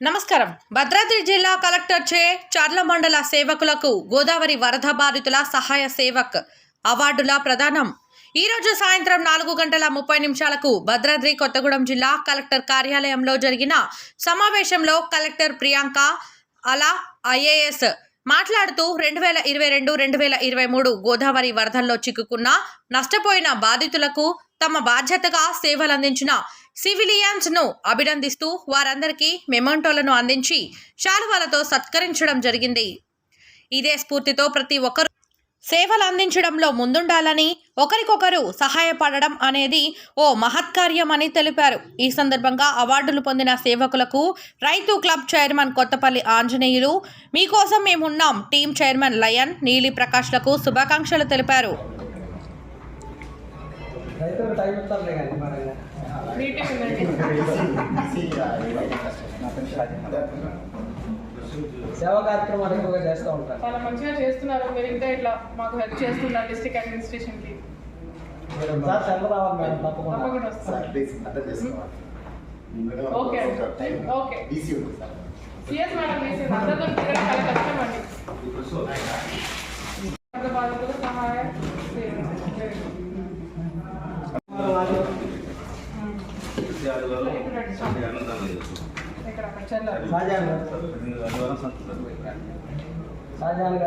నమస్కారం. భద్రాద్రి జిల్లా కలెక్టర్ చే చర్ల మండల సేవకులకు గోదావరి వరద బాధితుల సహాయ సేవక్ అవార్డుల ప్రదానం. ఈరోజు సాయంత్రం నాలుగు గంటల ముప్పై నిమిషాలకు భద్రాద్రి కొత్తగూడెం జిల్లా కలెక్టర్ కార్యాలయంలో జరిగిన సమావేశంలో కలెక్టర్ ప్రియాంక అలా ఐఏఎస్ మాట్లాడుతూ రెండు వేల ఇరవై రెండు రెండు వేల ఇరవై మూడు గోదావరి వరదల్లో చిక్కుకున్న నష్టపోయిన బాధితులకు తమ బాధ్యతగా సేవలందించిన సివిలియన్స్ను అభినందిస్తూ వారందరికీ మెమంటోలను అందించి శాలువాలతో సత్కరించడం జరిగింది. ఇదే స్ఫూర్తితో ప్రతి ఒక్కరూ సేవలు అందించడంలో ముందుండాలని ఒకరికొకరు సహాయపడడం అనేది ఓ మహత్కార్యం అని తెలిపారు. ఈ సందర్భంగా అవార్డులు పొందిన సేవకులకు రైతు క్లబ్ చైర్మన్ కొత్తపల్లి ఆంజనేయులు మీకోసం మేమున్నాం టీం చైర్మన్ లయన్ నీలి ప్రకాష్లకు శుభాకాంక్షలు తెలిపారు. సేవా కార్యక్రమాలు ఎక్కువగా చేస్తూ ఉంటారు. చాలా మంచిగా చేస్తున్నారు. మీరు ఇంకా ఇట్లా మాకు హెల్ప్ చేస్తున్నారు డిస్ట్రిక్ట్ అడ్మినిస్ట్రేషన్కి. సార్ సెలవు రావాలి మేడం తప్పకుండా. తప్పకుండా వస్తాం. Okay okay. సిఎస్ మేడం అందరితో తిరగడం చాలా కష్టం అండి సహాయం చెల్లారు షాజహాన్ గారు. షాజహాన్ గారు.